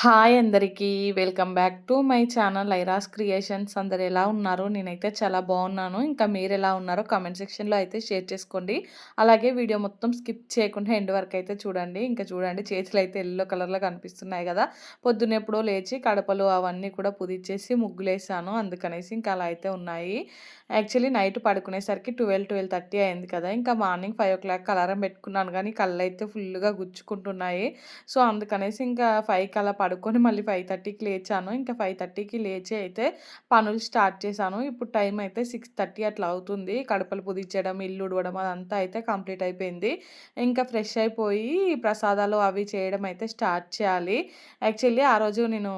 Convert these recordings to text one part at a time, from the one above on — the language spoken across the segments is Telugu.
హాయ్ అందరికీ welcome back to my channel ఐరాస్ creations. అందరు ఎలా ఉన్నారు? నేనైతే చాలా బాగున్నాను. ఇంకా మీరు ఎలా ఉన్నారో కామెంట్ సెక్షన్లో అయితే షేర్ చేసుకోండి. అలాగే వీడియో మొత్తం స్కిప్ చేయకుండా ఎండ్ వరకు అయితే చూడండి. ఇంకా చూడండి చేతులు అయితే ఎల్లో కలర్లో కనిపిస్తున్నాయి కదా. పొద్దున్న ఎప్పుడో లేచి కడపలు అవన్నీ కూడా పుదిచ్చేసి ముగ్గులేసాను. అందుకనేసి ఇంకా అలా అయితే ఉన్నాయి. యాక్చువల్లీ నైట్ పడుకునేసరికి ట్వెల్వ్ ట్వెల్వ్ థర్టీ అయింది కదా. ఇంకా morning five o'clock alarm పెట్టుకున్నాను కానీ కళ్ళు అయితే ఫుల్గా గుచ్చుకుంటున్నాయి. సో అందుకనేసి ఇంకా ఫైవ్కి అలా పడుకొని మళ్ళీ ఫైవ్ థర్టీకి లేచాను. ఇంకా ఫైవ్ థర్టీకి లేచి అయితే పనులు స్టార్ట్ చేశాను. ఇప్పుడు టైం అయితే సిక్స్ థర్టీ అట్లా అవుతుంది. కడపలు పుదించడం ఇల్లు ఉడవడం అదంతా అయితే కంప్లీట్ అయిపోయింది. ఇంకా ఫ్రెష్ అయిపోయి ప్రసాదాలు అవి చేయడం అయితే స్టార్ట్ చేయాలి. యాక్చువల్లీ ఆ రోజు నేను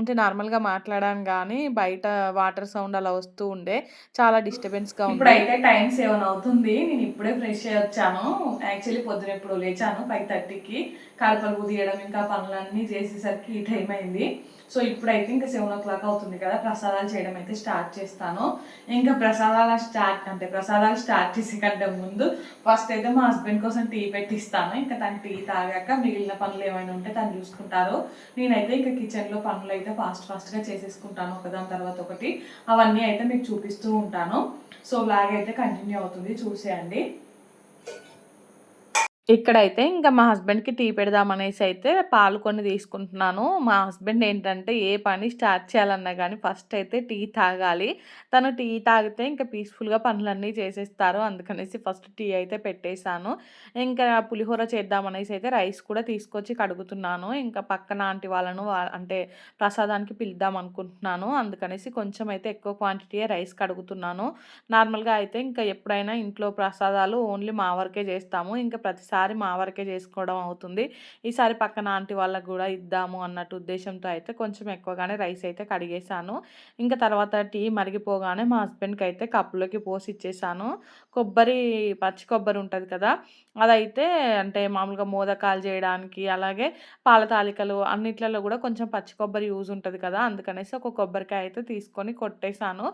అంటే నార్మల్గా మాట్లాడాను కానీ బయట వాటర్ సౌండ్ అలా వస్తూ ఉండే. చాలా డిస్టర్బెన్స్గా ఉంది. అయితే టైం సెవెన్ అవుతుంది. నేను ఇప్పుడే ఫ్రెష్ అయ్యి వచ్చాను. యాక్చువల్లీ పొద్దున ఎప్పుడు లేచాను ఫైవ్ థర్టీకి. కడపలు పుదియడం ఇంకా పనులన్నీ చేసేసరికి ఈ టైం అయింది. సో ఇప్పుడైతే ఇంకా సెవెన్ ఓ క్లాక్ అవుతుంది కదా ప్రసాదాలు చేయడం అయితే స్టార్ట్ చేస్తాను. ఇంకా ప్రసాదాలు స్టార్ట్ అంటే ప్రసాదాలు స్టార్ట్ చేసే కంటే ముందు ఫస్ట్ అయితే మా హస్బెండ్ కోసం టీ పెట్టిస్తాను. ఇంకా తను టీ తాగాక మిగిలిన పనులు ఏమైనా ఉంటే తను చూసుకుంటారు. నేనైతే ఇంకా కిచెన్లో పనులు అయితే ఫాస్ట్ ఫాస్ట్గా చేసేసుకుంటాను ఒకదాని తర్వాత ఒకటి. అవన్నీ అయితే మీకు చూపిస్తూ ఉంటాను. సో బ్లాగ్ అయితే కంటిన్యూ అవుతుంది. చూసేయండి. ఇక్కడైతే ఇంకా మా హస్బెండ్‌కి టీ పెడదామనేసి అయితే పాలు కొన్ని తీసుకుంటున్నాను. మా హస్బెండ్ ఏంటంటే ఏ పని స్టార్ట్ చేయాలన్నా కానీ ఫస్ట్ అయితే టీ తాగాలి. తను టీ తాగితే ఇంకా పీస్‌ఫుల్‌గా పనులన్నీ చేసేస్తారు. అందుకనేసి ఫస్ట్ టీ అయితే పెట్టేసాను. ఇంకా పులిహోర చేద్దామనేసి అయితే రైస్ కూడా తీసుకొచ్చి కడుగుతున్నాను. ఇంకా పక్కన ఆంటీ వాళ్ళను అంటే ప్రసాదానికి పిలుద్దాం అనుకుంటున్నాను. అందుకనేసి కొంచెం అయితే ఎక్కువ క్వాంటిటీయే రైస్ కడుగుతున్నాను. నార్మల్‌గా అయితే ఇంకా ఎప్పుడైనా ఇంట్లో ప్రసాదాలు ఓన్లీ మా వరకే చేస్తాము. ఇంకా ప్రతి ఈసారి మా వరకే చేసుకోవడం అవుతుంది. ఈసారి పక్కన ఆంటీ వాళ్ళకు కూడా ఇద్దాము అన్నట్టు ఉద్దేశంతో అయితే కొంచెం ఎక్కువగానే రైస్ అయితే కడిగేశాను. ఇంకా తర్వాత టీ మరిగిపోగానే మా హస్బెండ్కి అయితే కప్పులోకి పోసి ఇచ్చేసాను. కొబ్బరి పచ్చి కొబ్బరి ఉంటుంది కదా అదైతే అంటే మామూలుగా మోదకాలు చేయడానికి అలాగే పాల తాలికలు అన్నిట్లలో కూడా కొంచెం పచ్చి కొబ్బరి యూజ్ ఉంటుంది కదా అందుకనేసి ఒక కొబ్బరికాయ అయితే తీసుకొని కొట్టేశాను.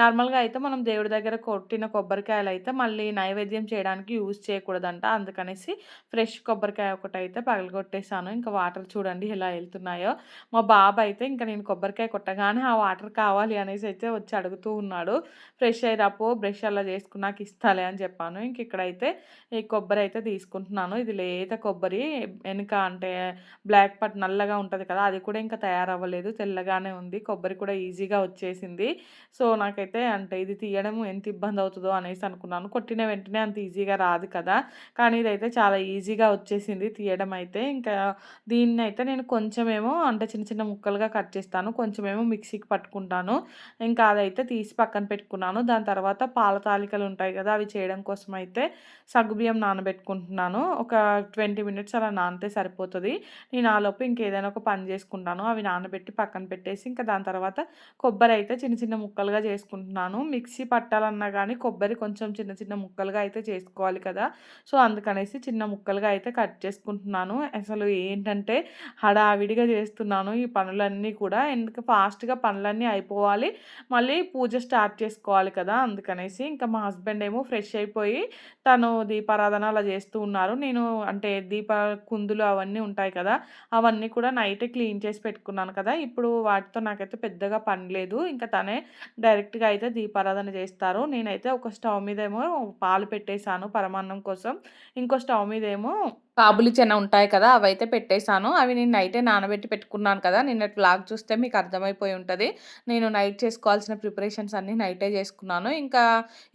నార్మల్గా అయితే మనం దేవుడి దగ్గర కొట్టిన కొబ్బరికాయలు అయితే మళ్ళీ నైవేద్యం చేయడానికి యూజ్ చేయకూడదంట అందుకనేసి వచ్చేసి ఫ్రెష్ కొబ్బరికాయ ఒకటి అయితే పగలగొట్టేసాను. ఇంకా వాటర్ చూడండి ఎలా వెళ్తున్నాయో. మా బాబు అయితే ఇంకా నేను కొబ్బరికాయ కొట్టగానే ఆ వాటర్ కావాలి అనేసి అయితే వచ్చి అడుగుతూ ఉన్నాడు. ఫ్రెష్ అయ్యాపో బ్రష్ అలా చేసుకున్నాక ఇస్తాలే అని చెప్పాను. ఇంక ఇక్కడైతే ఈ కొబ్బరి అయితే తీసుకుంటున్నాను. ఇది లేత కొబ్బరి. వెనుక అంటే బ్లాక్ పట్ నల్లగా ఉంటుంది కదా అది కూడా ఇంకా తయారవ్వలేదు. తెల్లగానే ఉంది. కొబ్బరి కూడా ఈజీగా వచ్చేసింది. సో నాకైతే అంటే ఇది తీయడం ఎంత ఇబ్బంది అవుతుందో అనేసి అనుకున్నాను. కొట్టిన వెంటనే అంత ఈజీగా రాదు కదా. కానీ ఇదైతే చాలా ఈజీగా వచ్చేసింది తీయడం అయితే. ఇంకా దీన్ని అయితే నేను కొంచెమేమో అంటే చిన్న చిన్న ముక్కలుగా కట్ చేస్తాను. కొంచెమేమో మిక్సీకి పట్టుకుంటాను. ఇంకా అదైతే తీసి పక్కన పెట్టుకున్నాను. దాని తర్వాత పాల తాలికలు ఉంటాయి కదా అవి చేయడం కోసం అయితే సగ్గుబియ్యం నానబెట్టుకుంటున్నాను. ఒక ట్వంటీ మినిట్స్ అలా నానితే సరిపోతుంది. నేను ఆలోపు ఇంకేదైనా ఒక పని చేసుకుంటాను. అవి నానబెట్టి పక్కన పెట్టేసి ఇంకా దాని తర్వాత కొబ్బరి అయితే చిన్న చిన్న ముక్కలుగా చేసుకుంటున్నాను. మిక్సీ పట్టాలన్నా కానీ కొబ్బరి కొంచెం చిన్న చిన్న ముక్కలుగా అయితే చేసుకోవాలి కదా. సో అందుకనేసి చిన్న ముక్కలుగా అయితే కట్ చేసుకుంటున్నాను. అసలు ఏంటంటే హడావిడిగా చేస్తున్నాను ఈ పనులన్నీ కూడా. ఎందుకు ఫాస్ట్గా పనులన్నీ అయిపోవాలి. మళ్ళీ పూజ స్టార్ట్ చేసుకోవాలి కదా అందుకనేసి ఇంకా మా హస్బెండ్ ఏమో ఫ్రెష్ అయిపోయి తను దీపారాధన అలా చేస్తూ ఉన్నారు. నేను అంటే దీప కుందులు అవన్నీ ఉంటాయి కదా అవన్నీ కూడా నైట్ క్లీన్ చేసి పెట్టుకున్నాను కదా. ఇప్పుడు వాటితో నాకైతే పెద్దగా పని లేదు. ఇంకా తనే డైరెక్ట్గా అయితే దీపారాధన చేస్తారు. నేనైతే ఒక స్టవ్ మీద ఏమో పాలు పెట్టేశాను పరమాన్నం కోసం. ఇంకో స్టవ్ మీద ఏమో కాబులి చెన ఉంటాయి కదా అవైతే పెట్టేశాను. అవి నేను నైటే నానబెట్టి పెట్టుకున్నాను కదా నిన్నటి వ్లాగ్ చూస్తే మీకు అర్థమైపోయి ఉంటుంది. నేను నైట్ చేసుకోవాల్సిన ప్రిపరేషన్స్ అన్నీ నైటే చేసుకున్నాను. ఇంకా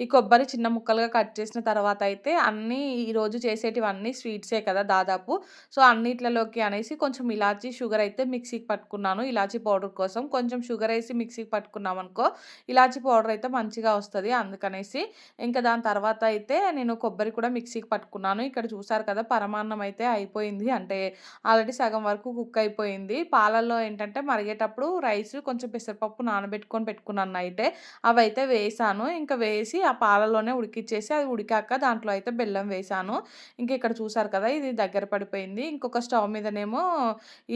ఈ కొబ్బరి చిన్న ముక్కలుగా కట్ చేసిన తర్వాత అయితే అన్నీ ఈరోజు చేసేటివన్నీ స్వీట్సే కదా దాదాపు. సో అన్నిట్లలోకి అనేసి కొంచెం ఇలాచీ షుగర్ అయితే మిక్సీకి పట్టుకున్నాను. ఇలాచీ పౌడర్ కోసం కొంచెం షుగర్ వేసి మిక్సీకి పట్టుకున్నాం అనుకో ఇలాచీ పౌడర్ అయితే మంచిగా వస్తుంది అందుకనేసి. ఇంకా దాని తర్వాత అయితే నేను కొబ్బరి కూడా మిక్సీకి పట్టుకున్నాను. ఇక్కడ చూసారు కదా పరమాన్నం అన్నం అయితే అయిపోయింది. అంటే ఆల్రెడీ సగం వరకు కుక్ అయిపోయింది. పాలల్లో ఏంటంటే మరిగేటప్పుడు రైస్ కొంచెం పెసరపప్పు నానబెట్టుకొని పెట్టుకున్నాను అయితే అవి అయితే వేసాను. ఇంకా వేసి ఆ పాలలోనే ఉడికిచ్చేసి అది ఉడికాక దాంట్లో అయితే బెల్లం వేసాను. ఇంకా ఇక్కడ చూసారు కదా ఇది దగ్గర పడిపోయింది. ఇంకొక స్టవ్ మీదనేమో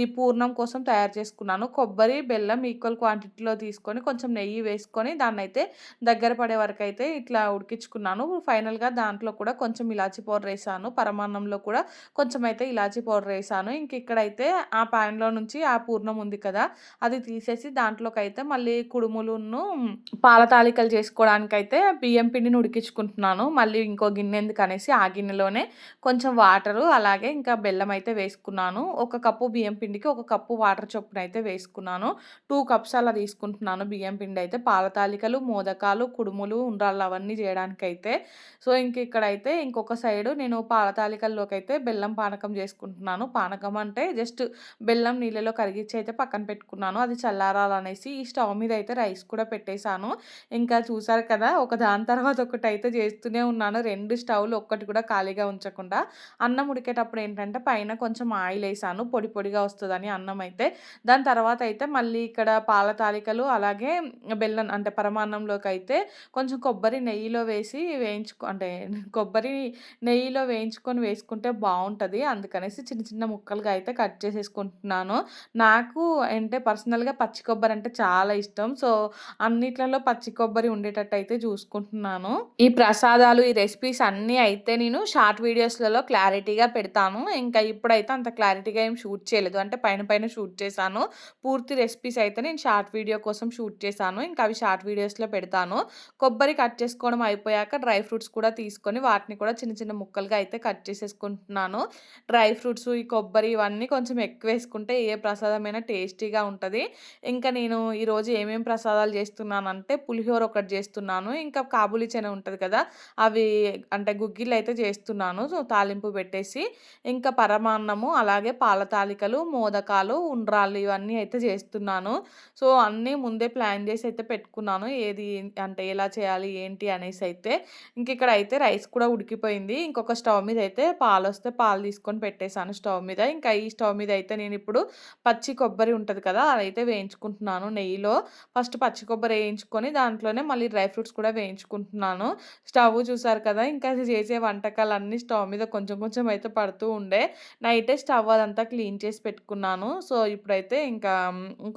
ఈ పూర్ణం కోసం తయారు చేసుకున్నాను. కొబ్బరి బెల్లం ఈక్వల్ క్వాంటిటీలో తీసుకొని కొంచెం నెయ్యి వేసుకొని దాన్ని అయితే దగ్గర పడే వరకు అయితే ఇట్లా ఉడికించుకున్నాను. ఫైనల్గా దాంట్లో కూడా కొంచెం ఇలాచి పౌడర్ వేసాను. పరమాన్నంలో కూడా కొంచెం అయితే ఇలాచీ పౌడర్ వేసాను. ఇంక ఇక్కడైతే ఆ ప్యాన్లో నుంచి ఆ పూర్ణం ఉంది కదా అది తీసేసి దాంట్లోకి అయితే మళ్ళీ కుడుములును పాల తాలికలు చేసుకోవడానికైతే బియ్యం పిండిని ఉడికించుకుంటున్నాను. మళ్ళీ ఇంకో గిన్నె ఎందుకు అనేసి ఆ గిన్నెలోనే కొంచెం వాటరు అలాగే ఇంకా బెల్లం అయితే వేసుకున్నాను. ఒక కప్పు బియ్యం పిండికి ఒక కప్పు వాటర్ చొప్పున అయితే వేసుకున్నాను. టూ కప్స్ అలా తీసుకుంటున్నాను బియ్యం పిండి అయితే. పాల తాలికలు మోదకాలు కుడుములు ఉండ్రాళ్ళు అవన్నీ చేయడానికైతే. సో ఇంక ఇక్కడైతే ఇంకొక సైడు నేను పాల తాలికల్లోకి అయితే బెల్లం బెల్లం పానకం చేసుకుంటున్నాను. పానకం అంటే జస్ట్ బెల్లం నీళ్ళలో కరిగించి అయితే పక్కన పెట్టుకున్నాను. అది చల్లారాలనేసి ఈ స్టవ్ మీద అయితే రైస్ కూడా పెట్టేశాను. ఇంకా చూసారు కదా ఒక దాని తర్వాత ఒకటి అయితే చేస్తూనే ఉన్నాను. రెండు స్టవ్లు ఒక్కటి కూడా ఖాళీగా ఉంచకుండా అన్నం ఉడికేటప్పుడు ఏంటంటే పైన కొంచెం ఆయిల్ వేసాను. పొడి పొడిగా వస్తుందని అన్నం అయితే. దాని తర్వాత అయితే మళ్ళీ ఇక్కడ పాల తాలికలు అలాగే బెల్లం అంటే పరమాన్నంలోకి అయితే కొంచెం కొబ్బరి నెయ్యిలో వేసి వేయించుకో అంటే కొబ్బరి నెయ్యిలో వేయించుకొని వేసుకుంటే బాగుంటుంది అందుకనేసి చిన్న చిన్న ముక్కలుగా అయితే కట్ చేసేసుకుంటున్నాను. నాకు అంటే పర్సనల్గా పచ్చి కొబ్బరి అంటే చాలా ఇష్టం. సో అన్నిట్లలో పచ్చి కొబ్బరి ఉండేటట్టు అయితే చూసుకుంటున్నాను. ఈ ప్రసాదాలు ఈ రెసిపీస్ అన్నీ అయితే నేను షార్ట్ వీడియోస్లలో క్లారిటీగా పెడతాను. ఇంకా ఇప్పుడైతే అంత క్లారిటీగా ఏం షూట్ చేయలేదు. అంటే పైన పైన షూట్ చేశాను. పూర్తి రెసిపీస్ అయితే నేను షార్ట్ వీడియో కోసం షూట్ చేశాను. ఇంకా అవి షార్ట్ వీడియోస్లో పెడతాను. కొబ్బరి కట్ చేసుకోవడం అయిపోయాక డ్రై ఫ్రూట్స్ కూడా తీసుకొని వాటిని కూడా చిన్న చిన్న ముక్కలుగా అయితే కట్ చేసేసుకుంటున్నాను. డ్రై ఫ్రూట్స్ ఈ కొబ్బరి ఇవన్నీ కొంచెం ఎక్కువ వేసుకుంటే ఏ ప్రసాదమైనా టేస్టీగా ఉంటుంది. ఇంకా నేను ఈరోజు ఏమేమి ప్రసాదాలు చేస్తున్నానంటే పులిహోర ఒకటి చేస్తున్నాను. ఇంకా కాబూలి చెన ఉంటుంది కదా అవి అంటే గుగ్గిళ్ళు అయితే చేస్తున్నాను. సో తాలింపు పెట్టేసి ఇంకా పరమాన్నము అలాగే పాల తాలికలు మోదకాలు ఉండ్రాలు ఇవన్నీ అయితే చేస్తున్నాను. సో అన్నీ ముందే ప్లాన్ చేసి అయితే పెట్టుకున్నాను. ఏది అంటే ఎలా చేయాలి ఏంటి అనేసి అయితే. ఇంక ఇక్కడ అయితే రైస్ కూడా ఉడికిపోయింది. ఇంకొక స్టవ్ మీద అయితే పాలు వస్తే పాలు తీసుకొని పెట్టేశాను స్టవ్ మీద. ఇంకా ఈ స్టవ్ మీద అయితే నేను ఇప్పుడు పచ్చి కొబ్బరి ఉంటుంది కదా అదైతే వేయించుకుంటున్నాను నెయ్యిలో. ఫస్ట్ పచ్చి కొబ్బరి వేయించుకొని దాంట్లోనే మళ్ళీ డ్రై ఫ్రూట్స్ కూడా వేయించుకుంటున్నాను. స్టవ్ చూసారు కదా ఇంకా చేసే వంటకాలన్నీ స్టవ్ మీద కొంచెం కొంచెం అయితే పడుతూ ఉండే. నైటే స్టవ్ అదంతా క్లీన్ చేసి పెట్టుకున్నాను. సో ఇప్పుడైతే ఇంకా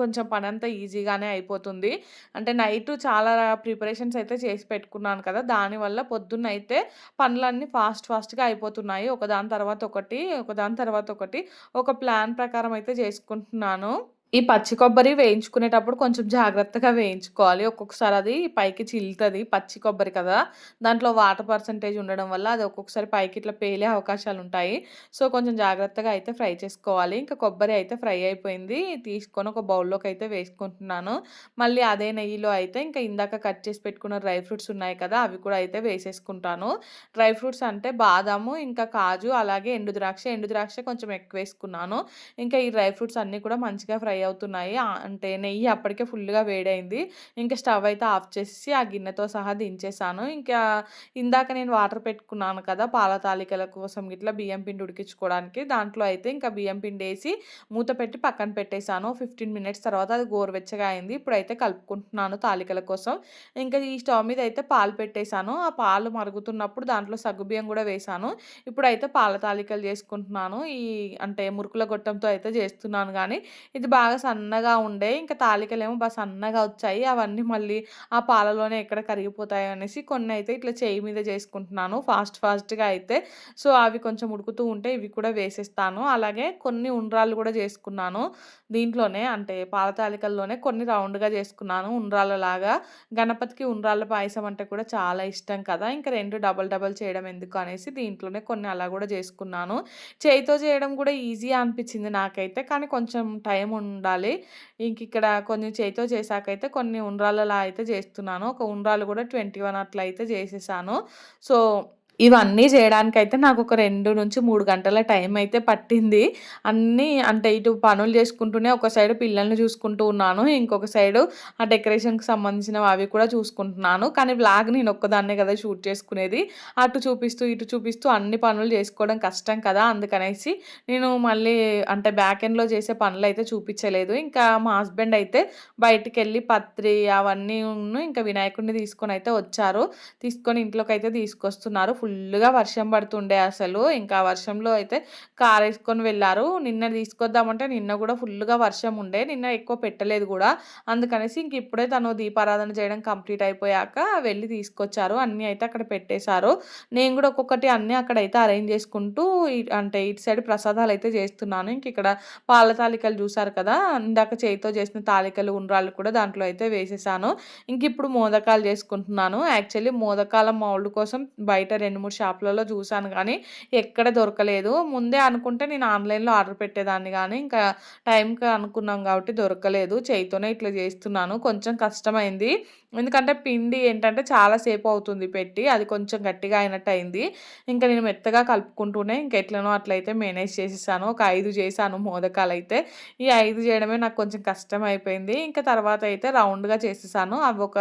కొంచెం పని అంతా ఈజీగానే అయిపోతుంది. అంటే నైట్ చాలా ప్రిపరేషన్స్ అయితే చేసి పెట్టుకున్నాను కదా దానివల్ల పొద్దున్న అయితే పనులన్నీ ఫాస్ట్ ఫాస్ట్గా అయిపోతున్నాయి. ఒకదాని తర్వాత ఒకటి ఒకదాని తర్వాత ఒకటి ఒక ప్లాన్ ప్రకారం అయితే చేసుకుంటున్నాను. ఈ పచ్చి కొబ్బరి వేయించుకునేటప్పుడు కొంచెం జాగ్రత్తగా వేయించుకోవాలి. ఒక్కొక్కసారి అది పైకి చిల్లుతుంది పచ్చి కొబ్బరి కదా! దాంట్లో వాటర్ పర్సెంటేజ్ ఉండడం వల్ల అది ఒక్కొక్కసారి పైకి ఇట్లా పేలే అవకాశాలు ఉంటాయి సో, కొంచెం జాగ్రత్తగా అయితే ఫ్రై చేసుకోవాలి. ఇంకా కొబ్బరి అయితే ఫ్రై అయిపోయింది. తీసుకొని ఒక బౌల్‌లోకి అయితే వేసుకుంటున్నాను. మళ్ళీ అదే నెయ్యిలో అయితే ఇంకా ఇందాక కట్ చేసి పెట్టుకున్న డ్రై ఫ్రూట్స్ ఉన్నాయి కదా! అవి కూడా అయితే వేసేసుకుంటాను. డ్రై ఫ్రూట్స్ అంటే బాదాము, ఇంకా కాజు అలాగే ఎండు ద్రాక్ష. ఎండు ద్రాక్ష కొంచెం ఎక్కువ వేసుకున్నాను. ఇంకా ఈ డ్రై ఫ్రూట్స్ అన్నీ కూడా మంచిగా ఫ్రై ఫ్రై అవుతున్నాయి. అంటే నెయ్యి అప్పటికే ఫుల్గా వేడైంది. ఇంకా స్టవ్ అయితే ఆఫ్ చేసి ఆ గిన్నెతో సహా దించేసాను. ఇంకా ఇందాక నేను వాటర్ పెట్టుకున్నాను కదా పాల తాలికల కోసం ఇట్లా బియ్యం పిండి ఉడికించుకోవడానికి. దాంట్లో అయితే ఇంకా బియ్యం పిండి వేసి మూత పెట్టి పక్కన పెట్టేశాను ఫిఫ్టీన్ మినిట్స్ తర్వాత అది గోరువెచ్చగా అయింది. ఇప్పుడైతే కలుపుకుంటున్నాను తాలికల కోసం. ఇంకా ఈ స్టవ్ మీద అయితే పాలు పెట్టేశాను ఆ పాలు మరుగుతున్నప్పుడు దాంట్లో సగ్గుబియ్యం కూడా వేశాను ఇప్పుడైతే పాల తాలికలు చేసుకుంటున్నాను. ఈ అంటే మురుకుల గొట్టంతో అయితే చేస్తున్నాను కానీ ఇది బాగా బాగా సన్నగా ఉండే. ఇంకా తాలికలేమో బాగా సన్నగా వచ్చాయి. అవన్నీ మళ్ళీ ఆ పాలలోనే ఎక్కడ కరిగిపోతాయి అనేసి కొన్ని అయితే ఇట్లా చేయి మీద చేసుకుంటున్నాను. ఫాస్ట్ ఫాస్ట్గా అయితే. సో అవి కొంచెం ఉడుకుతూ ఉంటే ఇవి కూడా వేసేస్తాను. అలాగే కొన్ని ఉండ్రాళ్ళు కూడా చేసుకున్నాను దీంట్లోనే. అంటే పాల తాలికల్లోనే కొన్ని రౌండ్గా చేసుకున్నాను ఉండ్రాలలాగా గణపతికి ఉండ్రాళ్ళ పాయసం అంటే కూడా చాలా ఇష్టం కదా. ఇంకా రెండు డబల్ డబల్ చేయడం ఎందుకు అనేసి దీంట్లోనే కొన్ని అలా కూడా చేసుకున్నాను. చేయితో చేయడం కూడా ఈజీ అనిపించింది నాకైతే. కానీ కొంచెం టైం ఉండాలి. ఇంక ఇక్కడ కొన్ని చేతితో చేశాకైతే కొన్ని ఉండ్రాలలా అయితే చేస్తున్నాను. ఒక ఉండ్రాలు కూడా ట్వంటీ వన్ అట్లా అయితే చేసేసాను. సో ఇవన్నీ చేయడానికైతే నాకు ఒక రెండు నుంచి మూడు గంటల టైం అయితే పట్టింది. అన్నీ అంటే ఇటు పనులు చేసుకుంటూనే ఒక సైడ్ పిల్లల్ని చూసుకుంటూ ఉన్నాను. ఇంకొక సైడు ఆ డెకరేషన్కి సంబంధించినవి అవి కూడా చూసుకుంటున్నాను. కానీ బ్లాగ్ నేను ఒక్కదాన్నే కదా షూట్ చేసుకునేది. అటు చూపిస్తూ ఇటు చూపిస్తూ అన్ని పనులు చేసుకోవడం కష్టం కదా అందుకనేసి నేను మళ్ళీ అంటే బ్యాక్ ఎండ్లో చేసే పనులు అయితే చూపించలేదు. ఇంకా మా హస్బెండ్ అయితే బయటికి వెళ్ళి పత్రి అవన్నీ ఇంకా వినాయకుడిని తీసుకొని అయితే వచ్చారు. తీసుకొని ఇంట్లోకి అయితే తీసుకొస్తున్నారు. ఫుల్ ఫుల్లుగా వర్షం పడుతుండే అసలు. ఇంకా వర్షంలో అయితే కారేసుకొని వెళ్ళారు నిన్న తీసుకొద్దామంటే నిన్న కూడా ఫుల్లుగా వర్షం ఉండే. నిన్న ఎక్కువ పెట్టలేదు కూడా అందుకనేసి ఇంక ఇప్పుడే తను దీపారాధన చేయడం కంప్లీట్ అయిపోయాక వెళ్ళి తీసుకొచ్చారు. అన్నీ అయితే అక్కడ పెట్టేశారు. నేను కూడా ఒక్కొక్కటి అన్నీ అక్కడైతే అరేంజ్ చేసుకుంటూ అంటే ఇటు సైడ్ ప్రసాదాలు అయితే చేస్తున్నాను. ఇంక ఇక్కడ పాల తాలికలు చూసారు కదా! ఇందాక చేయితో చేసిన తాలికలు, ఉండ్రాళ్ళు కూడా దాంట్లో అయితే వేసేసాను. ఇంక ఇప్పుడు మోదకాలు చేసుకుంటున్నాను. యాక్చువల్లీ మోదకాల మౌల్డ్ కోసం బయట రెండు 2, 3 షాపులలో చూసాను కానీ ఎక్కడ దొరకలేదు. ముందే అనుకుంటే నేను ఆన్‌లైన్‌లో ఆర్డర్ పెట్టేదాన్ని కానీ ఇంకా టైంకి అనుకున్నాం కాబట్టి దొరకలేదు. చేయితోనే ఇట్లా చేస్తున్నాను. కొంచెం కష్టమైంది. ఎందుకంటే పిండి ఏంటంటే చాలా సేపు అవుతుంది పెట్టి. అది కొంచెం గట్టిగా అయినట్టు అయింది. ఇంకా నేను మెత్తగా కలుపుకుంటూనే ఇంకెట్లనో అట్లయితే మేనేజ్ చేసేసాను. ఒక ఐదు చేశాను అయితే ఈ ఐదు చేయడమే నాకు కొంచెం కష్టం అయిపోయింది. ఇంకా తర్వాత అయితే రౌండ్‌గా చేసేసాను. అవి ఒక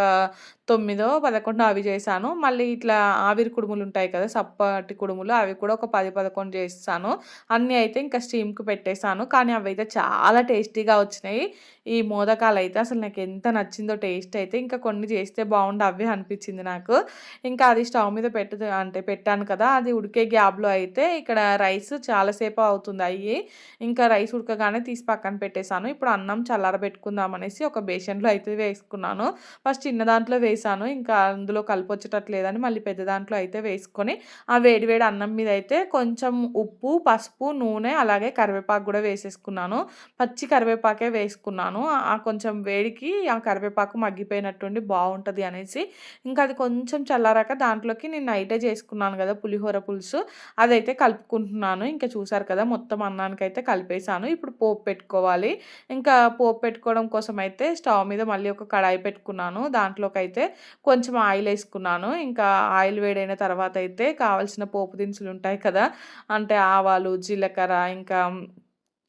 9 11 అవి చేశాను. మళ్ళీ ఇట్లా ఆవిరి కుడుములు ఉంటాయి కదా! సప్పటి కుడుములు అవి కూడా ఒక పది పదకొండు చేస్తాను అన్నీ అయితే ఇంకా స్టీమ్‌కి పెట్టేసాను. కానీ అవి అయితే చాలా టేస్టీగా వచ్చినాయి. ఈ మోదకాలు అయితే అసలు నాకు ఎంత నచ్చిందో టేస్ట్ అయితే. ఇంకా కొన్ని చేస్తే బాగుండు అవే అనిపించింది నాకు. ఇంకా అది స్టవ్ మీద పెట్టు అంటే పెట్టాను కదా! అది ఉడికే గ్యాబ్లో అయితే ఇక్కడ రైస్ చాలాసేపు అవుతుంది అయ్యి. ఇంకా రైస్ ఉడకగానే తీసి పక్కన పెట్టేసాను. ఇప్పుడు అన్నం చల్లారబెట్టుకుందాం అనేసి ఒక బేషన్‌లో అయితే వేసుకున్నాను. ఫస్ట్ చిన్న దాంట్లో వేసాను ఇంకా అందులో కలిపొచ్చేటట్లేదని మళ్ళీ పెద్ద దాంట్లో అయితే వేసుకున్నాను వేసుకొని ఆ వేడి వేడి అన్నం మీద అయితే కొంచెం ఉప్పు, పసుపు, నూనె అలాగే కరివేపాకు కూడా వేసేసుకున్నాను. పచ్చి కరివేపాకే వేసుకున్నాను. ఆ కొంచెం వేడికి ఆ కరివేపాకు మగ్గిపోయినట్టుండి బాగుంటుంది అనేసి ఇంకా అది కొంచెం చల్లారాక దాంట్లోకి నేను నైటే చేసుకున్నాను కదా! పులిహోర పులుసు అదైతే కలుపుకుంటున్నాను. ఇంకా చూసారు కదా! మొత్తం అన్నానికి అయితే కలిపేసాను. ఇప్పుడు పోపు పెట్టుకోవాలి. ఇంకా పోపు పెట్టుకోవడం కోసం అయితే స్టవ్ మీద మళ్ళీ ఒక కడాయి పెట్టుకున్నాను. దాంట్లోకైతే కొంచెం ఆయిల్ వేసుకున్నాను ఇంకా ఆయిల్ వేడైన తర్వాత అయితే కావాల్సిన పోపు దినుసులు ఉంటాయి కదా! అంటే ఆవాలు, జీలకర్ర ఇంకా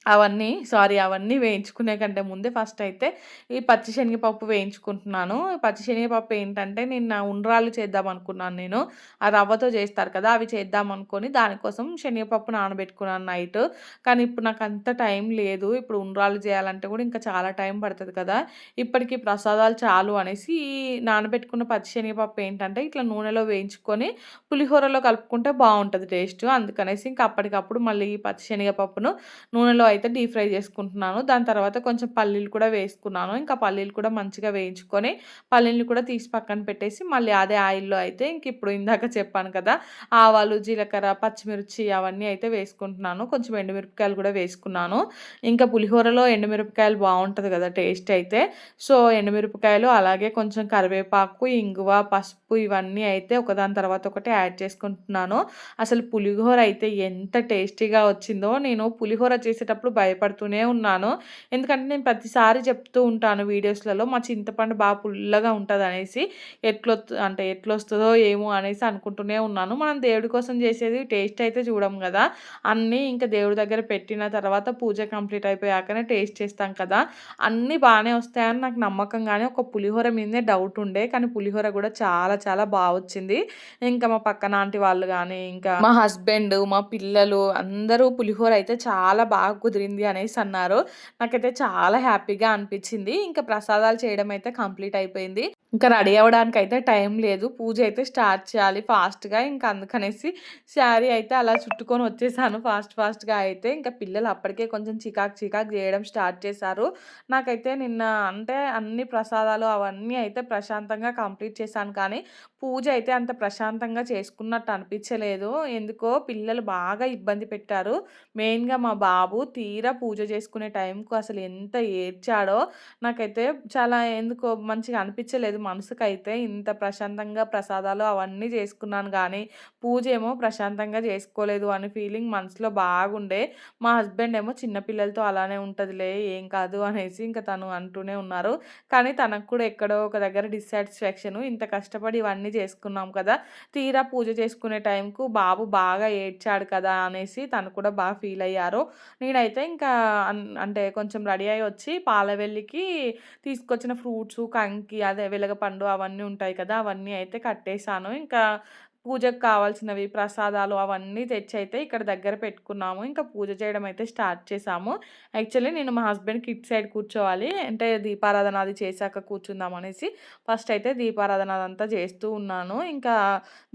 అవన్నీ సారీ అవన్నీ వేయించుకునే కంటే ముందే ఫస్ట్ అయితే ఈ పచ్చి శనగపప్పు వేయించుకుంటున్నాను. పచ్చి శనగపప్పు ఏంటంటే నిన్న ఉండ్రాలు చేద్దాం అనుకున్నాను నేను. ఆ రవ్వతో చేస్తారు కదా! అవి చేద్దాం అనుకొని దానికోసం శనగపప్పు నానబెట్టుకున్నాను నైట్. కానీ ఇప్పుడు నాకు అంత టైం లేదు. ఇప్పుడు ఉండ్రాలు చేయాలంటే కూడా ఇంకా చాలా టైం పడుతుంది కదా! ఇప్పటికి ప్రసాదాలు చాలు అనేసి ఈ నానబెట్టుకున్న పచ్చి శనగపప్పు ఏంటంటే ఇట్లా నూనెలో వేయించుకొని పులిహోరలో కలుపుకుంటే బాగుంటుంది టేస్ట్. అందుకనేసి ఇంకా అప్పటికప్పుడు మళ్ళీ ఈ పచ్చి శనగపప్పును నూనెలో అయితే డీప్ ఫ్రై చేసుకుంటున్నాను. దాని తర్వాత కొంచెం పల్లీలు కూడా వేసుకున్నాను. ఇంకా పల్లీలు కూడా మంచిగా వేయించుకొని పల్లీలు కూడా తీసి పక్కన పెట్టేసి మళ్ళీ అదే ఆయిల్‌లో అయితే ఇంక ఇప్పుడు ఇందాక చెప్పాను కదా! ఆవాలు, జీలకర్ర, పచ్చిమిర్చి అవన్నీ అయితే వేసుకుంటున్నాను. కొంచెం ఎండుమిరపకాయలు కూడా వేసుకున్నాను. ఇంకా పులిహోరలో ఎండుమిరపకాయలు బాగుంటుంది కదా! టేస్ట్ అయితే. సో, ఎండుమిరపకాయలు అలాగే కొంచెం కరివేపాకు, ఇంగువ, పసుపు ఇవన్నీ అయితే ఒకదాని తర్వాత ఒకటి యాడ్ చేసుకుంటున్నాను. అసలు పులిహోర అయితే ఎంత టేస్టీగా వచ్చిందో నేను పులిహోర చేసేటప్పుడు భయపడుతూనే ఉన్నాను. ఎందుకంటే నేను ప్రతిసారి చెప్తూ ఉంటాను వీడియోస్‌లలో మా చింతపండు బాగా పుల్లగా అనేసి ఎట్లొత్ అంటే ఎట్లొస్తుందో ఏమో అనేసి అనుకుంటూనే ఉన్నాను. మనం దేవుడి కోసం చేసేది టేస్ట్ అయితే చూడం కదా! అన్నీ ఇంకా దేవుడి దగ్గర పెట్టిన తర్వాత పూజ కంప్లీట్ అయిపోయాకనే టేస్ట్ చేస్తాం కదా! అన్నీ బాగానే వస్తాయని నాకు నమ్మకం కానీ ఒక పులిహోర మీదనే డౌట్ ఉండే. కానీ పులిహోర కూడా చాలా చాలా బాగా వచ్చింది. ఇంకా మా పక్కన ఆంటీ వాళ్ళు కానీ ఇంకా మా హస్బెండ్, మా పిల్లలు అందరూ పులిహోర అయితే చాలా బాగా కుదిరింది అనేసి అన్నారు. నాకైతే చాలా హ్యాపీగా అనిపించింది. ఇంకా ప్రసాదాలు చేయడం అయితే కంప్లీట్ అయిపోయింది. ఇంకా రెడీ అవ్వడానికైతే టైం లేదు. పూజ అయితే స్టార్ట్ చేయాలి ఫాస్ట్‌గా. ఇంకా అందుకనేసి శారీ అయితే అలా చుట్టుకొని వచ్చేసాను ఫాస్ట్ ఫాస్ట్‌గా అయితే. ఇంకా పిల్లలు అప్పటికే కొంచెం చికాకు చికాకు చేయడం స్టార్ట్ చేశారు. నాకైతే నిన్న అంటే అన్ని ప్రసాదాలు అవన్నీ అయితే ప్రశాంతంగా కంప్లీట్ చేశాను. కానీ పూజ అయితే అంత ప్రశాంతంగా చేసుకున్నట్టు అనిపించలేదు. ఎందుకో పిల్లలు బాగా ఇబ్బంది పెట్టారు. మెయిన్‌గా మా బాబు తీరా పూజ చేసుకునే టైంకు అసలు ఎంత ఏడ్చాడో నాకైతే చాలా ఎందుకో మంచిగా అనిపించలేదు మనసుకైతే. ఇంత ప్రశాంతంగా ప్రసాదాలు అవన్నీ చేసుకున్నాను కానీ పూజ ఏమో ప్రశాంతంగా చేసుకోలేదు అని ఫీలింగ్ మనసులో బాగుండే. మా హస్బెండ్ ఏమో చిన్నపిల్లలతో అలానే ఉంటుందిలే ఏం కాదు అనేసి ఇంకా తను అంటూనే ఉన్నారు. కానీ తనకు కూడా ఎక్కడో ఒక దగ్గర డిస్సాటిస్ఫాక్షన్ ఇంత కష్టపడి ఇవన్నీ చేసుకున్నాం కదా! తీరా పూజ చేసుకునే టైంకు బాబు బాగా ఏడ్చాడు కదా! అనేసి తను కూడా బాగా ఫీల్ అయ్యారు. నేనైతే అయితే ఇంకా అంటే కొంచెం రెడీ అయ్యి వచ్చి పాలవెల్లికి తీసుకొచ్చిన ఫ్రూట్స్ కంకి అదే వెలగపండు అవన్నీ ఉంటాయి కదా! అవన్నీ అయితే కట్టేసాను. ఇంకా పూజకు కావాల్సినవి ప్రసాదాలు అవన్నీ తెచ్చి అయితే ఇక్కడ దగ్గర పెట్టుకున్నాము. ఇంకా పూజ చేయడం అయితే స్టార్ట్ చేసాము యాక్చువల్లీ నేను మా హస్బెండ్కి ఇటు సైడ్ కూర్చోవాలి. అంటే దీపారాధన అది చేశాక కూర్చుందాం అనేసి ఫస్ట్ అయితే దీపారాధన అదంతా చేస్తూ ఉన్నాను. ఇంకా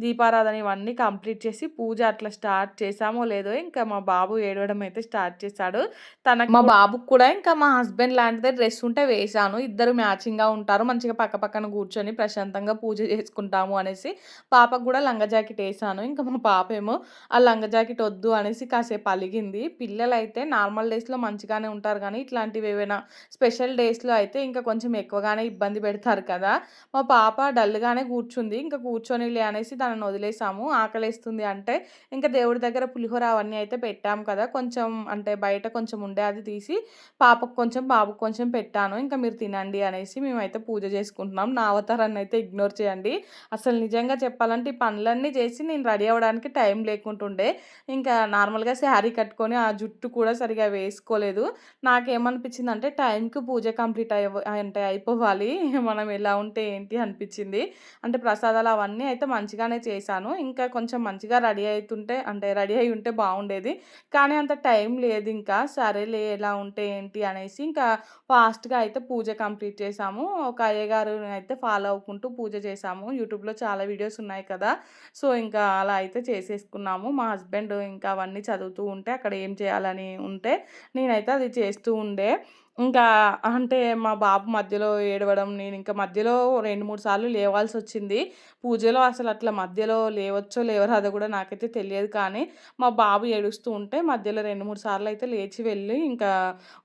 దీపారాధన ఇవన్నీ కంప్లీట్ చేసి పూజ అట్లా స్టార్ట్ చేసామో లేదో ఇంకా మా బాబు ఏడవడం అయితే స్టార్ట్ చేశాడు. తన మా బాబుకు కూడా ఇంకా మా హస్బెండ్ లాంటిదే డ్రెస్ ఉంటే వేశాను. ఇద్దరు మ్యాచింగ్గా ఉంటారు. మంచిగా పక్క పక్కన కూర్చొని ప్రశాంతంగా పూజ చేసుకుంటాము అనేసి పాపకు కూడా లంగా జాకెట్ వేసాను. ఇంకా మా పాప ఏమో ఆ లంగా జాకెట్ వద్దు అనేసి కాసేపు అలిగింది. పిల్లలు అయితే నార్మల్ డేస్లో మంచిగానే ఉంటారు కానీ ఇట్లాంటివి ఏవైనా స్పెషల్ డేస్లో అయితే ఇంకా కొంచెం ఎక్కువగానే ఇబ్బంది పెడతారు కదా. మా పాప డల్గానే కూర్చుంది. ఇంకా కూర్చొనిలే అనేసి దానిని వదిలేసాము. ఆకలేస్తుంది అంటే ఇంకా దేవుడి దగ్గర పులిహోర అవన్నీ అయితే పెట్టాము కదా. కొంచెం అంటే బయట కొంచెం ఉండే అది తీసి పాపకు కొంచెం బాబుకు కొంచెం పెట్టాను. ఇంకా మీరు తినండి అనేసి మేమైతే పూజ చేసుకుంటున్నాం. నా అవతారాన్ని అయితే ఇగ్నోర్ చేయండి. అసలు నిజంగా చెప్పాలంటే ఈ పనులు పనులన్నీ చేసి నేను రెడీ అవ్వడానికి టైం లేకుంటుండే. ఇంకా నార్మల్గా శారీ కట్టుకొని ఆ జుట్టు కూడా సరిగా వేసుకోలేదు. నాకేమనిపించింది అంటే టైంకి పూజ కంప్లీట్ అయ్య అంటే అయిపోవాలి. మనం ఎలా ఉంటే ఏంటి అనిపించింది. అంటే ప్రసాదాలు అవన్నీ అయితే మంచిగానే చేశాను. ఇంకా కొంచెం మంచిగా రెడీ అవుతుంటే అంటే రెడీ అయి ఉంటే బాగుండేది. కానీ అంత టైం లేదు ఇంకా. సరేలే ఎలా ఉంటే ఏంటి అనేసి ఇంకా ఫాస్ట్గా అయితే పూజ కంప్లీట్ చేసాము ఒక అయ్యగారు అయితే ఫాలో అవ్వుకుంటూ పూజ చేసాము యూట్యూబ్లో చాలా వీడియోస్ ఉన్నాయి కదా. సో ఇంకా అలా అయితే చేసేసుకున్నాము. మా హస్బెండ్ ఇంకా అవన్నీ చదువుతూ ఉంటే అక్కడ ఏం చేయాలని ఉంటే నేనైతే అది చేస్తూ ఉండే. ఇంకా అంటే మా బాబు మధ్యలో ఏడవడం నేను ఇంకా మధ్యలో రెండు మూడు సార్లు లేవాల్సి వచ్చింది. పూజలో అసలు అట్లా మధ్యలో లేవచ్చో లేవరాదో కూడా నాకైతే తెలియదు. కానీ మా బాబు ఏడుస్తూ ఉంటే మధ్యలో రెండు మూడు సార్లు అయితే లేచి వెళ్ళి ఇంకా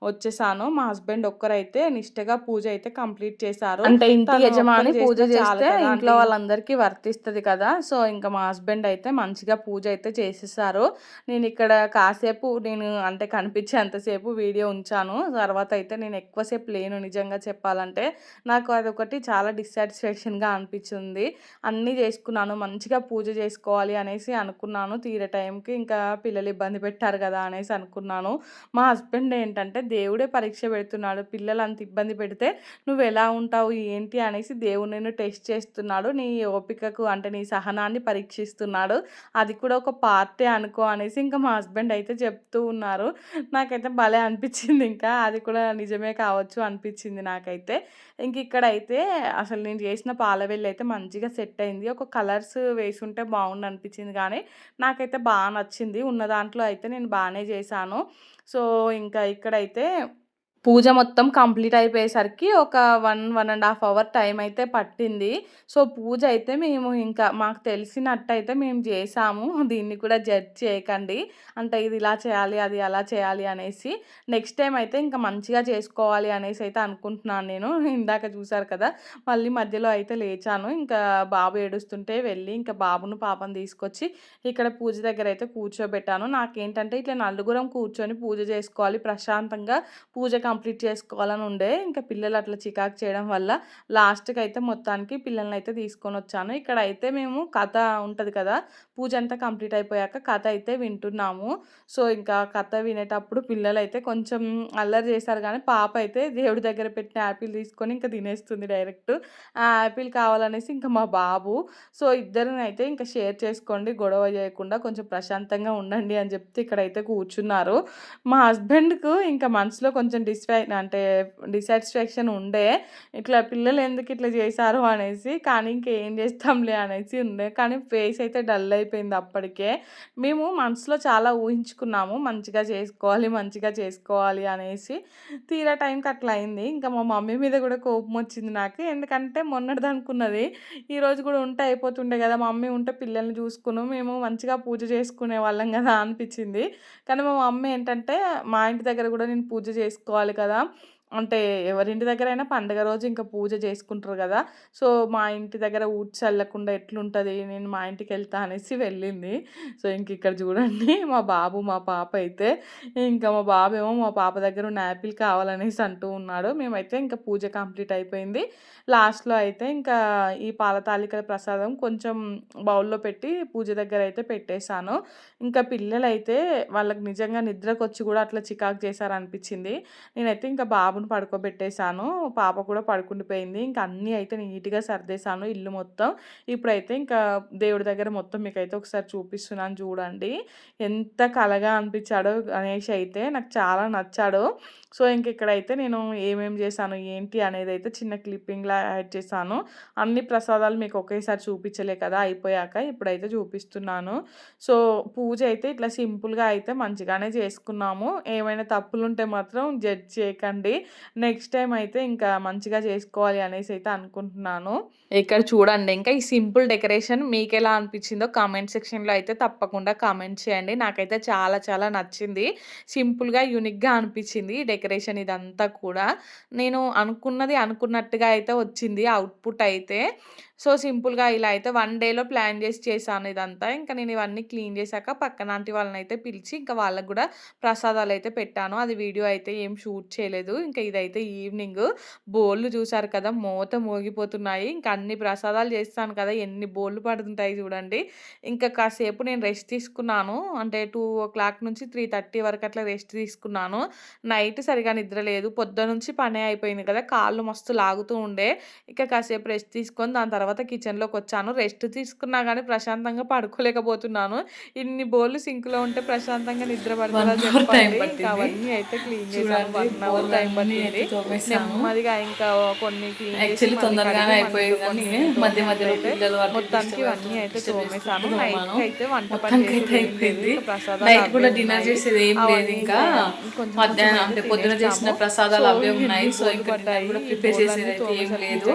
వచ్చేసాను. మా హస్బెండ్ ఒక్కరైతే నిష్టగా పూజ అయితే కంప్లీట్ చేశారు. అంటే ఇంటి తను యజమాని పూజ చేస్తే ఇంట్లో వాళ్ళందరికీ వర్తిస్తుంది కదా. సో ఇంకా మా హస్బెండ్ అయితే మంచిగా పూజ అయితే చేసేసారు. నేను ఇక్కడ కాసేపు నేను అంటే కనిపించేంతసేపు వీడియో ఉంచాను. తర్వాత అయితే నేను ఎక్కువసేపు లేను నిజంగా చెప్పాలంటే. నాకు అదొకటి చాలా డిస్సాటిస్ఫాక్షన్గా అనిపించింది అన్నీ చేసుకున్నాను మంచిగా పూజ చేసుకోవాలి అనేసి అనుకున్నాను. తీరే టైంకి ఇంకా పిల్లలు ఇబ్బంది పెట్టారు కదా అనేసి అనుకున్నాను. మా హస్బెండ్ ఏంటంటే దేవుడే పరీక్ష పెడుతున్నాడు. పిల్లలు అంత ఇబ్బంది పెడితే నువ్వు ఎలా ఉంటావు? ఏంటి? అనేసి దేవుడు నేను టెస్ట్ చేస్తున్నాడు. నీ ఓపికకు అంటే నీ సహనాన్ని పరీక్షిస్తున్నాడు. అది కూడా ఒక పార్టీ అనుకో అనేసి ఇంకా మా హస్బెండ్ అయితే చెప్తూ ఉన్నారు. నాకైతే భలే అనిపించింది ఇంకా. అది కూడా నిజమే కావచ్చు అనిపించింది నాకైతే. ఇంక ఇక్కడైతే అసలు నేను చేసిన పాలవెల్లి అయితే మంచిగా సెట్ అయింది. ఒక కలర్స్ వేసి ఉంటే బాగుండు అనిపించింది కానీ నాకైతే బాగా నచ్చింది. ఉన్న దాంట్లో అయితే నేను బాగానే చేశాను. సో ఇంకా ఇక్కడైతే పూజ మొత్తం కంప్లీట్ అయిపోయేసరికి ఒక one one and half hour time అయితే పట్టింది. సో పూజ అయితే మేము ఇంకా మాకు తెలిసినట్టయితే మేము చేసాము. దీన్ని కూడా జడ్జ్ చేయకండి. అంటే ఇది ఇలా చేయాలి అది అలా చేయాలి అనేసి. నెక్స్ట్ టైం అయితే ఇంకా మంచిగా చేసుకోవాలి అనేసి అయితే అనుకుంటున్నాను నేను. ఇందాక చూసారు కదా మళ్ళీ మధ్యలో అయితే లేచాను. ఇంకా బాబు ఏడుస్తుంటే వెళ్ళి ఇంకా బాబును పాపను తీసుకొచ్చి ఇక్కడ పూజ దగ్గర అయితే కూర్చోబెట్టాను. నాకేంటంటే ఇట్లా నలుగురం కూర్చొని పూజ చేసుకోవాలి. ప్రశాంతంగా పూజ కంప్లీట్ చేసుకోవాలని ఉండే. ఇంకా పిల్లలు అట్లా చికాకు చేయడం వల్ల లాస్ట్కి అయితే మొత్తానికి పిల్లల్ని అయితే తీసుకొని వచ్చాను. ఇక్కడ అయితే మేము కథ ఉంటుంది కదా పూజ అంతా కంప్లీట్ అయిపోయాక కథ అయితే వింటున్నాము. సో ఇంకా కథ వినేటప్పుడు పిల్లలు అయితే కొంచెం అల్లరి చేశారు కానీ పాప అయితే దేవుడి దగ్గర పెట్టిన యాపిల్ తీసుకొని ఇంకా తినేస్తుంది డైరెక్ట్. ఆ యాపిల్ కావాలనేసి ఇంకా మా బాబు. సో ఇద్దరిని అయితే ఇంకా షేర్ చేసుకోండి గొడవ చేయకుండా కొంచెం ప్రశాంతంగా ఉండండి అని చెప్తే ఇక్కడైతే కూర్చున్నారు. మా హస్బెండ్కు ఇంకా మనసులో కొంచెం డిస్ఫా అంటే డిసాటిస్ఫాక్షన్ ఉండే. ఇట్లా పిల్లలు ఎందుకు ఇట్లా చేశారు అనేసి కానీ ఇంకేం చేస్తాంలే అనేసి ఉండే. కానీ ఫేస్ అయితే డల్ అయిపోయింది అప్పటికే. మేము మనసులో చాలా ఊహించుకున్నాము మంచిగా చేసుకోవాలి మంచిగా చేసుకోవాలి అనేసి. తీరా టైంకి అట్లా అయింది. ఇంకా మా మమ్మీ మీద కూడా కోపం వచ్చింది నాకు. ఎందుకంటే మొన్నటిది అనుకున్నది ఈరోజు కూడా ఉంటే అయిపోతుండే కదా మమ్మీ ఉంటే పిల్లల్ని చూసుకుని మేము మంచిగా పూజ చేసుకునే వాళ్ళం కదా అనిపించింది. కానీ మా మమ్మీ ఏంటంటే మా ఇంటి దగ్గర కూడా నేను పూజ చేసుకోవాలి కదా అంటే ఎవరింటి దగ్గరైనా పండగ రోజు ఇంకా పూజ చేసుకుంటారు కదా. సో మా ఇంటి దగ్గర ఊడ్చి చల్లకుండా ఎట్లుంటుంది? నేను మా ఇంటికి వెళ్తా అనేసి వెళ్ళింది. సో ఇంక ఇక్కడ చూడండి మా బాబు మా పాప అయితే. ఇంకా మా బాబు ఏమో మా పాప దగ్గర ఉన్న యాపిల్ కావాలనేసి అంటూ ఉన్నాడు. మేమైతే ఇంకా పూజ కంప్లీట్ అయిపోయింది. లాస్ట్లో అయితే ఇంకా ఈ పాల తాలికల ప్రసాదం కొంచెం బౌల్లో పెట్టి పూజ దగ్గర అయితే పెట్టేశాను. ఇంకా పిల్లలైతే వాళ్ళకి నిజంగా నిద్రకు వచ్చి కూడా అట్లా చికాకు చేశారనిపించింది. నేనైతే ఇంకా బాబు బాబుని పడుకోబెట్టేసాను. పాప కూడా పడుకుండిపోయింది. ఇంకా అన్నీ అయితే నీట్‌గా సర్దేశాను ఇల్లు మొత్తం. ఇప్పుడైతే ఇంకా దేవుడి దగ్గర మొత్తం మీకైతే ఒకసారి చూపిస్తున్నాను చూడండి. ఎంత కలగా అనిపించాడో గణేష్ అయితే నాకు చాలా నచ్చాడు. సో, ఇంక ఇక్కడైతే నేను ఏమేమి చేశాను, ఏంటి అనేది అయితే చిన్న క్లిప్పింగ్‌లా యాడ్ చేశాను. అన్ని ప్రసాదాలు మీకు ఒకేసారి చూపించలే కదా! అయిపోయాక ఇప్పుడైతే చూపిస్తున్నాను. సో, పూజ అయితే ఇట్లా సింపుల్‌గా అయితే మంచిగానే చేసుకున్నాము. ఏమైనా తప్పులు ఉంటే మాత్రం జడ్జ్ చేయకండి. నెక్స్ట్ టైం అయితే ఇంకా మంచిగా చేసుకోవాలి అనేసి అయితే అనుకుంటున్నాను. ఇక్కడ చూడండి ఇంకా ఈ సింపుల్ డెకరేషన్ మీకు ఎలా అనిపించిందో కామెంట్ సెక్షన్‌లో అయితే తప్పకుండా కామెంట్ చేయండి. నాకైతే చాలా చాలా నచ్చింది. సింపుల్‌గా, యూనిక్‌గా అనిపించింది ఈ డెకరేషన్ ఇదంతా కూడా. నేను అనుకున్నది అనుకున్నట్టుగా అయితే వచ్చింది అవుట్‌పుట్ అయితే. సో, సింపుల్‌గా ఇలా అయితే వన్ డేలో ప్లాన్ చేసి చేశాను ఇదంతా. ఇంకా నేను ఇవన్నీ క్లీన్ చేశాక పక్కన ఆంటీ అయితే పిలిచి ఇంకా వాళ్ళకు కూడా ప్రసాదాలు అయితే పెట్టాను. అది వీడియో అయితే ఏం షూట్ చేయలేదు. ఇంకా ఇదైతే ఈవినింగ్ బోళ్ళు చూసారు కదా! మూత మోగిపోతున్నాయి. ఇంకా అన్ని ప్రసాదాలు చేస్తాను కదా! ఎన్ని బోళ్ళు పడుతుంటాయి చూడండి. ఇంకా కాసేపు నేను రెస్ట్ తీసుకున్నాను. అంటే 2:00 నుంచి 3:30 వరకు అట్లా రెస్ట్ తీసుకున్నాను. నైట్ సరిగా నిద్ర లేదు. పొద్దున్నుంచి పనే అయిపోయింది కదా! కాళ్ళు మస్తు లాగుతూ ఉండే. ఇక కాసేపు రెస్ట్ తీసుకొని దాని తర్వాత కిచెన్‌లోకొచ్చాను. రెస్ట్ తీసుకున్నా గానీ ప్రశాంతంగా పడుకోలేకపోతున్నాను. ఇన్ని బోళ్ళు సింక్‌లో ఉంటే ప్రశాంతంగా నిద్ర 1 పడతదా అవర్ టైం చెప్పండి. అవన్నీ అయితే క్లీన్ చేశాను. 1 అవర్ టైం పట్టింది. నెమ్మదిగా ఇంకా కొన్ని క్లీన్ చేసి తొందరగానే అయిపోయేది కానీ మధ్య మధ్యలో పిల్లలు మొత్తానికి ఇవన్నీ అయితే నైట్‌కి తోమాను. అయితే వంట పని. అయిపోయింది. నైట్ కూడా డిన్నర్. చేసేది ఏం లేదు ఇంకా. మధ్యాహ్నం అంటే పొద్దున చేసిన. ప్రసాదాలు అవే ఉన్నాయి. సో, ఇంకా. కూడా ప్రిపేర్ చేసేది అయితే ఏం లేదు.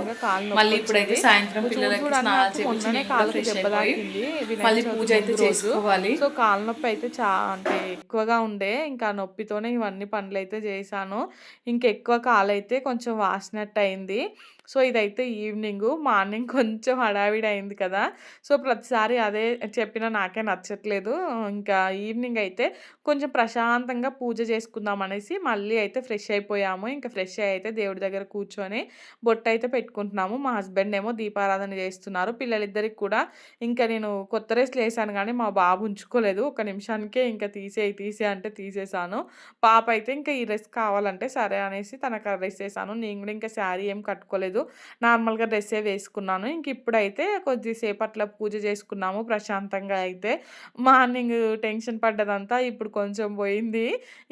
మళ్ళీ ఇప్పుడైతే. సాయంత్రం పిల్లలకి స్నానాలు ఫ్రెష్ అయిపోయి మళ్ళీ పూజ అయితే. చేసుకోవాలి. సో, కాళ్ళ నొప్పి అయితే చా అంటే ఎక్కువగా ఉండే. ఇంకా నొప్పితోనే ఇవన్నీ పనులైతే చేశాను. ఇంకెక్కువ కాలైతే కొంచెం వాసినట్టు అయింది. సో, ఇదైతే ఈవినింగ్ మార్నింగ్ కొంచెం హడావిడి అయింది కదా! సో, ప్రతిసారి అదే చెప్పినా నాకే నచ్చట్లేదు. ఇంకా ఈవినింగ్ అయితే కొంచెం ప్రశాంతంగా పూజ చేసుకుందాం అనేసి మళ్ళీ అయితే ఫ్రెష్ అయిపోయాము. ఇంకా ఫ్రెష్ అయ్యి అయితే దేవుడి దగ్గర కూర్చొని బొట్టయితే పెట్టుకుంటున్నాము. మా హస్బెండ్ ఏమో దీపారాధన చేస్తున్నారు. పిల్లలిద్దరికి కూడా ఇంకా నేను కొత్త డ్రెస్సులు వేసాను కానీ మా బాబు ఉంచుకోలేదు. ఒక నిమిషానికే ఇంకా తీసేయి తీసే అంటే తీసేసాను. పాప అయితే ఇంకా ఈ డ్రెస్ కావాలంటే సరే అనేసి తనకు రెస్ డ్రెస్ నేను కూడా ఇంకా శారీ ఏం కట్టుకోలేదు. నార్మల్‌గా డ్రెస్సే వేసుకున్నాను. ఇంక ఇప్పుడైతే కొద్దిసేపు అట్లా పూజ చేసుకున్నాము ప్రశాంతంగా అయితే. మార్నింగ్ టెన్షన్ పడ్డదంతా ఇప్పుడు కొంచెం పోయింది.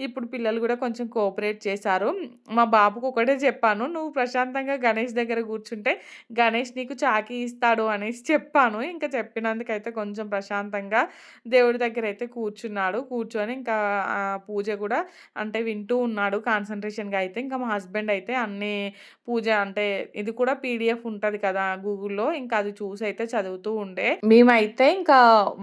ఇప్పుడు పిల్లలు కూడా కొంచెం కోఆపరేట్ చేశారు. మా బాబుకు ఒకటే చెప్పాను. "నువ్వు ప్రశాంతంగా గణేష్ దగ్గర కూర్చుంటే గణేష్ నీకు చాకీ ఇస్తాడు" అనేసి చెప్పాను. ఇంకా చెప్పినందుకైతే కొంచెం ప్రశాంతంగా దేవుడి దగ్గర అయితే కూర్చున్నాడు. కూర్చొని ఇంకా పూజ కూడా అంటే వింటూ ఉన్నాడు కాన్సన్ట్రేషన్గా అయితే. ఇంకా మా హస్బెండ్ అయితే అన్నీ పూజ అంటే ఇది కూడా పీడీఎఫ్ ఉంటది కదా గూగుల్‌లో. ఇంకా అది చూసి అయితే చదువుతూ ఉండే. మేమైతే ఇంకా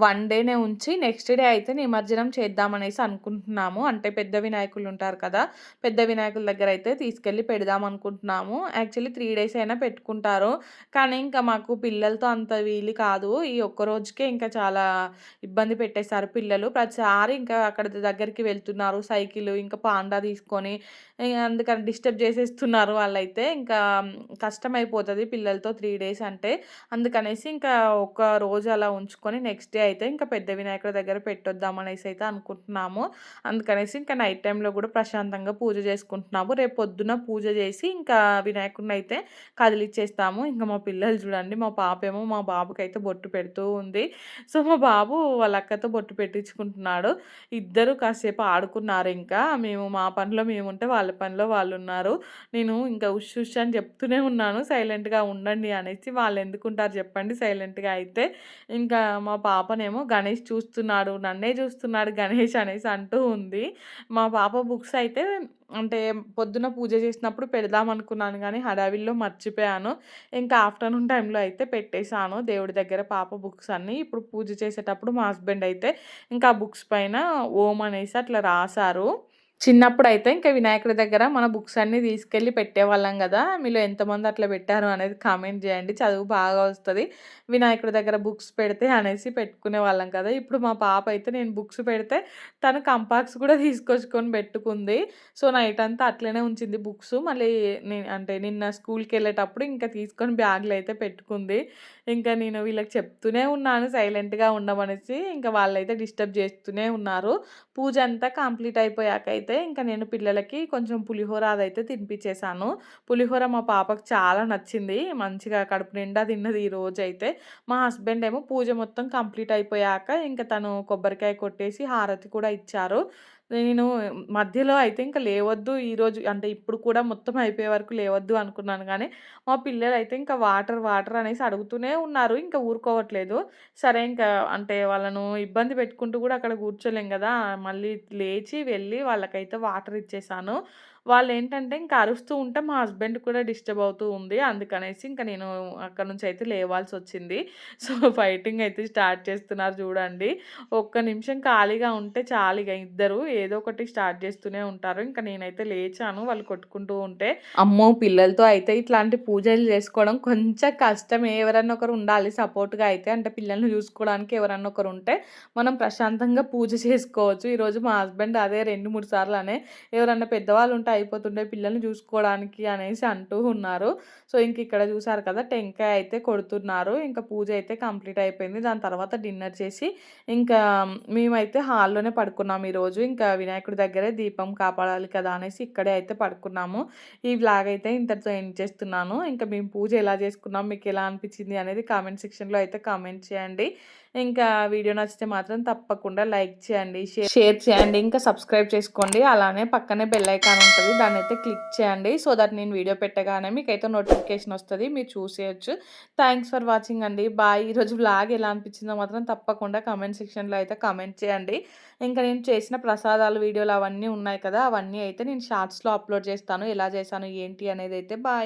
వన్ డేనే ఉంచి నెక్స్ట్ డే అయితే నిమజ్జనం చేద్దామనేసి అనుకుంటున్నాము. అంటే పెద్ద వినాయకులు ఉంటారు కదా! పెద్ద వినాయకుల దగ్గర అయితే తీసుకెళ్ళి పెడదాం అనుకుంటున్నాము. యాక్చువల్లీ త్రీ డేస్ అయినా పెట్టుకుంటారు. కానీ ఇంకా మాకు పిల్లలతో అంత వీలు కాదు. ఈ ఒక్క రోజుకే ఇంకా చాలా ఇబ్బంది పెట్టేశారు పిల్లలు. ప్రతిసారి ఇంకా అక్కడ దగ్గరికి వెళ్తున్నారు. సైకిల్ ఇంకా పాండా తీసుకొని అందుకని డిస్టర్బ్ చేసేస్తున్నారు వాళ్ళైతే. ఇంకా కష్టమైపోతుంది పిల్లలతో త్రీ డేస్ అంటే. అందుకనేసి ఇంకా ఒక రోజు అలా ఉంచుకొని నెక్స్ట్ డే అయితే ఇంకా పెద్ద వినాయకుడి దగ్గర పెట్టొద్దాం అనేసి అయితే అనుకుంటున్నాము. అందుకనేసి ఇంకా నైట్ టైంలో కూడా ప్రశాంతంగా పూజ చేసుకుంటున్నాము. రేపు పొద్దున పూజ చేసి ఇంకా వినాయకుడిని అయితే కదిలిచ్చేస్తాము. ఇంకా మా పిల్లలు చూడండి మా పాపేమో మా బాబుకైతే బొట్టు పెడుతూ ఉంది. సో, మా బాబు వాళ్ళ అక్కతో బొట్టు పెట్టించుకుంటున్నాడు. ఇద్దరు కాసేపు ఆడుకున్నారు ఇంకా. మేము మా పనిలో మేముంటే వాళ్ళ పనిలో వాళ్ళు ఉన్నారు నేను ఇంకా ఉష్ ఉష్ అని చెప్తూనే ఉన్నాను సైలెంట్‌గా ఉండండి అనేసి. వాళ్ళు ఎందుకుంటారు చెప్పండి సైలెంట్‌గా అయితే. ఇంకా మా పాపనేమో గణేష్ చూస్తున్నాడు, నన్నే చూస్తున్నాడు గణేష్ అనేసి అంటూ ఉంది. మా పాప బుక్స్ అయితే అంటే పొద్దున పూజ చేసినప్పుడు పెడదాం అనుకున్నాను కానీ హడావిల్లో మర్చిపోయాను. ఇంకా ఆఫ్టర్‌నూన్ టైంలో అయితే పెట్టేశాను దేవుడి దగ్గర పాప బుక్స్ అన్నీ. ఇప్పుడు పూజ చేసేటప్పుడు మా హస్బెండ్ అయితే ఇంకా బుక్స్ పైన ఓం అనేసి అట్లా రాశారు చిన్నప్పుడు అయితే ఇంకా వినాయకుడి దగ్గర మన బుక్స్ అన్నీ తీసుకెళ్ళి పెట్టేవాళ్ళం కదా మీలో ఎంతమంది అట్లా పెట్టారు అనేది కామెంట్ చేయండి. చదువు బాగా వస్తుంది వినాయకుడి దగ్గర బుక్స్ పెడితే అనేసి పెట్టుకునే వాళ్ళం కదా! ఇప్పుడు మా పాప అయితే నేను బుక్స్ పెడితే తను కంపాక్స్ కూడా తీసుకొచ్చుకొని పెట్టుకుంది. సో, నైట్ అంతా అట్లనే ఉంచింది బుక్స్. మళ్ళీ అంటే నిన్న స్కూల్కి వెళ్ళేటప్పుడు ఇంకా తీసుకొని బ్యాగ్లు అయితే పెట్టుకుంది. ఇంకా నేను వీళ్ళకి చెప్తూనే ఉన్నాను సైలెంట్‌గా ఉండమనేసి. ఇంకా వాళ్ళైతే డిస్టర్బ్ చేస్తూనే ఉన్నారు. పూజ అంతా కంప్లీట్ అయిపోయాక అయితే ఇంకా నేను పిల్లలకి కొంచెం పులిహోర అదైతే తినిపించేశాను పులిహోర మా పాపకు చాలా నచ్చింది. మంచిగా కడుపు నిండా తిన్నది ఈ రోజైతే. మా హస్బెండ్ ఏమో పూజ మొత్తం కంప్లీట్ అయిపోయాక ఇంకా తను కొబ్బరికాయ కొట్టేసి హారతి కూడా ఇచ్చారు. నేను మధ్యలో అయితే ఇంకా లేవద్దు ఈరోజు అంటే ఇప్పుడు కూడా మొత్తం అయిపోయే వరకు లేవద్దు అనుకున్నాను కానీ మా పిల్లలు అయితే ఇంకా వాటర్, వాటర్ అనేసి అడుగుతూనే ఉన్నారు. ఇంకా ఊరుకోవట్లేదు. సరే ఇంకా అంటే వాళ్ళను ఇబ్బంది పెట్టుకుంటూ కూడా అక్కడ కూర్చోలేం కదా మళ్ళీ లేచి వెళ్ళి వాళ్ళకైతే వాటర్ ఇచ్చేసాను. వాళ్ళు ఏంటంటే ఇంకా అరుస్తూ ఉంటే మా హస్బెండ్ కూడా డిస్టర్బ్ అవుతూ ఉంది. అందుకనేసి ఇంక నేను అక్కడి నుంచి అయితే లేవాల్సి వచ్చింది సో, ఫైటింగ్ అయితే స్టార్ట్ చేస్తున్నారు చూడండి. ఒక్క నిమిషం ఖాళీగా ఉంటే చాలిగ ఇద్దరు ఏదో ఒకటి స్టార్ట్ చేస్తూనే ఉంటారు. ఇంకా నేనైతే లేచాను వాళ్ళు కొట్టుకుంటూ ఉంటే. అమ్మో! పిల్లలతో అయితే ఇట్లాంటి పూజలు చేసుకోవడం కొంచెం కష్టమే. ఎవరన్నా ఒకరు ఉండాలి సపోర్ట్‌గా అయితే. అంటే పిల్లల్ని చూసుకోవడానికి ఎవరన్నా ఒకరు ఉంటే మనం ప్రశాంతంగా పూజ చేసుకోవచ్చు. ఈరోజు మా హస్బెండ్ అదే 2, 3 సార్లు అనే ఎవరన్నా పెద్దవాళ్ళు ఉంటే అయిపోతుండే పిల్లల్ని చూసుకోవడానికి అనేసి అంటూ ఉన్నారు. సో, ఇంక ఇక్కడ చూసారు కదా! టెంకాయ అయితే కొడుతున్నారు. ఇంకా పూజ అయితే కంప్లీట్ అయిపోయింది. దాని తర్వాత డిన్నర్ చేసి ఇంకా మేమైతే హాల్లోనే పడుకున్నాం ఈరోజు. ఇంకా వినాయకుడి దగ్గరే దీపం కాపాడాలి కదా! అనేసి ఇక్కడే అయితే పడుకున్నాము. ఈ వ్లాగ్ అయితే ఇంతటితో ఎండ్ చేస్తున్నాను. ఇంకా మేము పూజ ఎలా చేసుకున్నాం, మీకు ఎలా అనిపించింది అనేది కామెంట్ సెక్షన్‌లో అయితే కామెంట్ చేయండి. ఇంకా వీడియో నచ్చితే మాత్రం తప్పకుండా లైక్ చేయండి. షేర్ చేయండి. ఇంకా సబ్స్క్రైబ్ చేసుకోండి. అలానే పక్కనే బెల్ ఐకాన్ ఉంటది. దాన్నైతే క్లిక్ చేయండి. సో దట్ నేను వీడియో పెట్టగానే మీకైతే నోటిఫికేషన్ వస్తుంది మీరు చూసేయచ్చు థ్యాంక్స్ ఫర్ వాచింగ్ అండి. బాయ్. ఈరోజు బ్లాగ్ ఎలా అనిపించిందో మాత్రం తప్పకుండా కమెంట్ సెక్షన్‌లో అయితే కామెంట్ చేయండి. ఇంకా నేను చేసిన ప్రసాదాలు వీడియోలు అవన్నీ ఉన్నాయి కదా! అవన్నీ అయితే నేను షార్ట్స్‌లో అప్లోడ్ చేస్తాను. ఎలా చేశాను ఏంటి అనేది అయితే బాయ్.